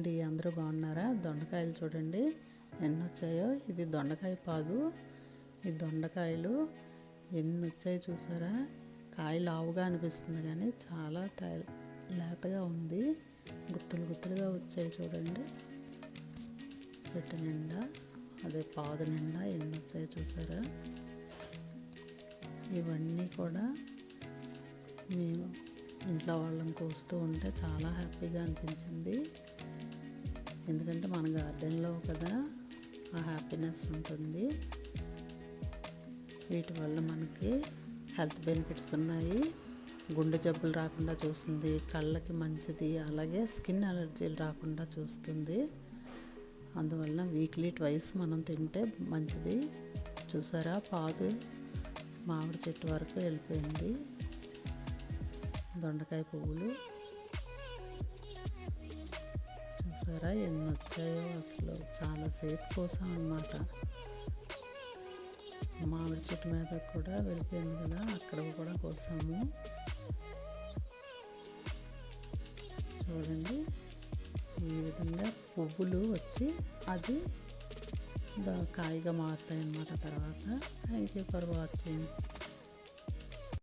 అండి అందరూ బాగున్నారా? దొండకాయలు చూడండి ఎన్ని వచ్చాయో ఇది దొండకాయ పాదు. ఈ దొండకాయలు ఎన్ని వచ్చాయో చూసారా? కాయ లావుగా అనిపిస్తుంది కానీ చాలా లేతగా ఉంది. గుత్తులు గుత్తులుగా వచ్చాయి చూడండి. చెట్టు నిండా అదే పాదు నిండా ఎన్ని వచ్చాయో చూసారా? ఇవన్నీ కూడా మేము ఇంట్లో వాళ్ళని కోస్తూ ఉంటే చాలా హ్యాపీగా అనిపించింది. ఎందుకంటే మన గార్డెన్లో కదా ఆ హ్యాపీనెస్ ఉంటుంది. వీటి వల్ల మనకి హెల్త్ బెనిఫిట్స్ ఉన్నాయి. గుండె జబ్బులు రాకుండా చూస్తుంది కళ్ళకి మంచిది అలాగే స్కిన్ అలర్జీలు రాకుండా చూస్తుంది. అందువల్ల వీక్లీ ట్వైస్ మనం తింటే మంచిది. చూసారా? పాదు మామిడి చెట్టు వరకు వెళ్ళిపోయింది. దొండకాయ పువ్వులు. చూసారా ఎన్ని వచ్చాయో అసలు. చాలాసేపు కోసం అన్నమాట. మామిడి చెట్టు మీద కూడా వెళ్ళిపోయింది కదా అక్కడ కూడా కోసాము. చూడండి ఈ విధంగా పువ్వులు వచ్చి అది దా- కాయగా మారుతాయి అన్నమాట తర్వాత. Thank you for watching